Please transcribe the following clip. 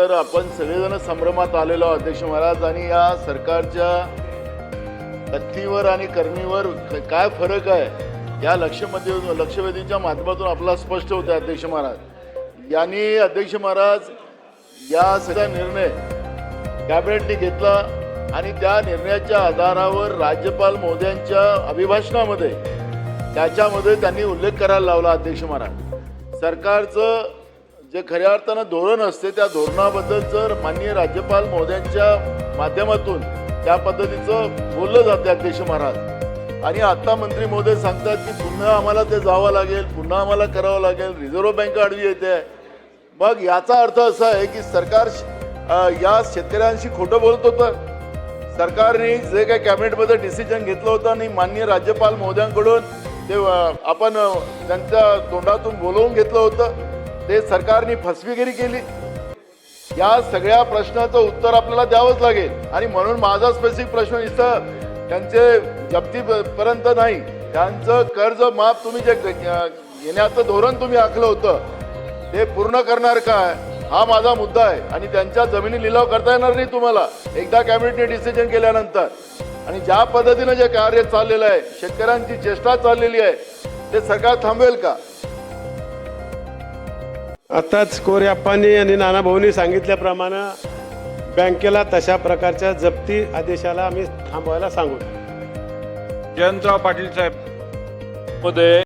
तर आपण सगळेजण संभ्रमात आलेलो अध्यक्ष महाराज. आणि या सरकारच्या कथीवर आणि करणीवर काय फरक आहे या लक्षमध्ये लक्षवेधीच्या माध्यमातून आपला स्पष्ट होतं अध्यक्ष महाराज. यांनी अध्यक्ष महाराज या सगळा निर्णय कॅबिनेटने घेतला आणि त्या निर्णयाच्या आधारावर राज्यपाल मोद्यांच्या अभिभाषणामध्ये त्याच्यामध्ये त्यांनी उल्लेख करायला लावला अध्यक्ष महाराज. सरकारचं जे खऱ्या अर्थानं धोरण असते त्या धोरणाबद्दल जर माननीय राज्यपाल महोदयांच्या माध्यमातून त्या पद्धतीचं बोललं जातं अध्यक्ष महाराज. आणि आता मंत्री महोदय सांगतात की पुन्हा आम्हाला ते जावं लागेल पुन्हा आम्हाला करावं लागेल रिझर्व्ह बँक आडवी येते. मग याचा अर्थ असा आहे की सरकार या शेतकऱ्यांशी खोटं बोलत होतं. सरकारने जे काही कॅबिनेटमध्ये डिसिजन घेतलं होतं आणि माननीय राज्यपाल महोदयांकडून ते आपण त्यांच्या तोंडातून बोलवून घेतलं होतं. ते सरकारने फसवेगिरी केली. या सगळ्या प्रश्नाचं उत्तर आपल्याला द्यावंच लागेल. आणि म्हणून माझा स्पेसिफिक प्रश्न इथं त्यांचे जप्तीपर्यंत नाही त्यांचं कर्ज माफ तुम्ही जे घेण्याचं धोरण तुम्ही आखलं होतं ते पूर्ण करणार काय? हा माझा मुद्दा आहे. आणि त्यांच्या जमिनी लिलाव करता येणार नाही तुम्हाला. एकदा कॅबिनेटने डिसिजन केल्यानंतर. आणि ज्या पद्धतीनं जे कार्य चाललेलं आहे शेतकऱ्यांची चेष्टा चाललेली आहे ते सरकार थांबवेल का? आताच कोर्याप्पांनी आणि नाना भाऊनी सांगितल्याप्रमाणे बँकेला तशा प्रकारच्या जप्ती आदेशाला आम्ही थांबवायला सांगू. जयंतराव पाटील साहेबमध्ये